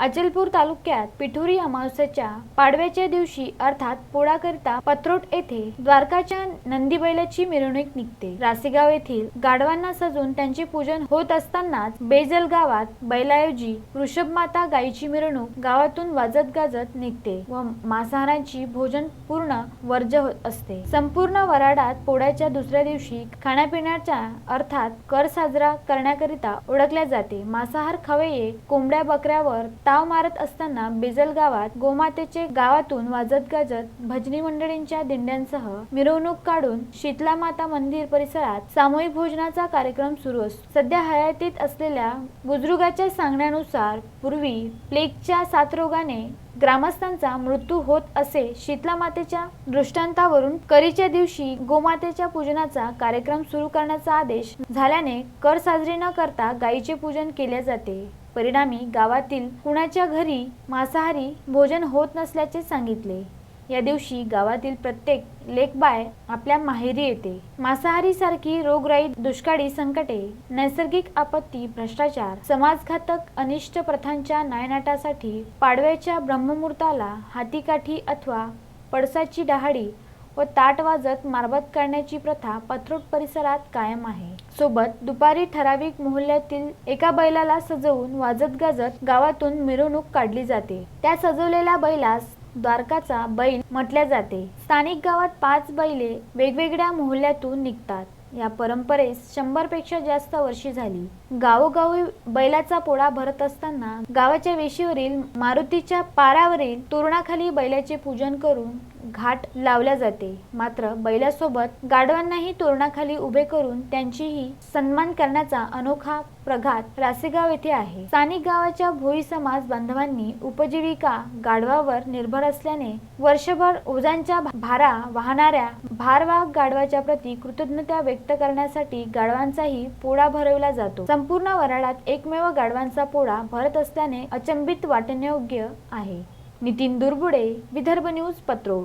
अचलपूर तालुक्यात पिठोरी अमावस्याच्या पाडव्याच्या दिवशी अर्थात पोळाकरिता पत्रोट येथे द्वारकाच्या नंदी बैलाची मिरवणूक निघते. रासेगाव येथील गाढवांना सजून त्यांचे पूजन होत असतानाच बेजल गावात बैलाऐवजी वृषभमाता गायीची मिरवणूक गावातून वाजत गाजत निघते व मांसाहाराची भोजन पूर्ण वर्ज होत असते. संपूर्ण वराडात पोळ्याच्या दुसऱ्या दिवशी खाण्यापिण्याच्या अर्थात कर साजरा करण्याकरिता ओळखल्या जाते. मांसाहार खवय्ये कोंबड्या बकऱ्यावर ताव मारत असताना बेजल गावात गोमातेचे गावातून वाजत गाजत भजनी मंडळींच्या दिंड्यांसह मिरवणूक काढून शीतला माता मंदिर परिसरात सामूहिक भोजनाचा कार्यक्रम सुरू असतो सध्या हयातीत असलेल्या बुजुर्गाच्या सांगण्यानुसार पूर्वी प्लेगच्या साथरोगाने ग्रामस्थांचा मृत्यू होत असे शीतला मातेच्या दृष्टांतावरून करीच्या दिवशी गोमातेच्या पूजनाचा कार्यक्रम सुरू करण्याचा आदेश झाल्याने कर साजरी न करता गायीचे पूजन केले जाते. परिणामी गावातील कुणाच्या घरी मांसाहारी भोजन होत नसल्याचे सांगितले. या दिवशी गावातील प्रत्येक लेखबाय आपल्या माहेरी येते. मांसाहारी सारखी रोगराई दुष्काळी संकटे नैसर्गिक आपत्ती भ्रष्टाचार समाजघातक अनिष्ट प्रथांच्या नायनाटासाठी पाडव्याच्या ब्रह्ममुहूर्ताला हातीकाठी अथवा पडसाची डहाळी व ताट वाजत मारबत करण्याची प्रथा पथरोट परिसरात कायम आहे. सोबत दुपारी ठराविक मोहल्ल्यातील एका बैलाला सजवून वाजत गाजत गावातून मिरवणूक काढली जाते. त्या सजवलेल्या बैलास द्वारकाचा बैल म्हटले जाते. स्थानिक गावात पाच बैले वेगवेगळ्या मोहल्ल्यातून निघतात. या परंपरेस शंभरपेक्षा जास्त वर्षी झाली. गावोगावी बैलाचा पोळा भरत असताना गावाच्या वेशीवरील मारुतीच्या पारावरील तोरणाखाली बैलाचे पूजन करून घाट लावल्या जाते. मात्र बैलासोबत गाढवांनाही तोरणाखाली उभे करून त्यांचीही सन्मान करण्याचा अनोखा प्रघात रासेगाव येथे आहे. स्थानिक गावाच्या भोई समाज बांधवांनी उपजीविका गाढवावर निर्भर असल्याने वर्षभर ओझांच्या भारा वाहणाऱ्या भारवाहक गाढवाच्या प्रती कृतज्ञता व्यक्त करण्यासाठी गाढवांचाही पोळा भरवला जातो. संपूर्ण वराडात एकमेव गाढवांचा पोळा भरत असल्याने अचंबित वाटण्यायोग्य आहे. नितीन दुर्बुडे विदर्भ न्यूज पत्रोड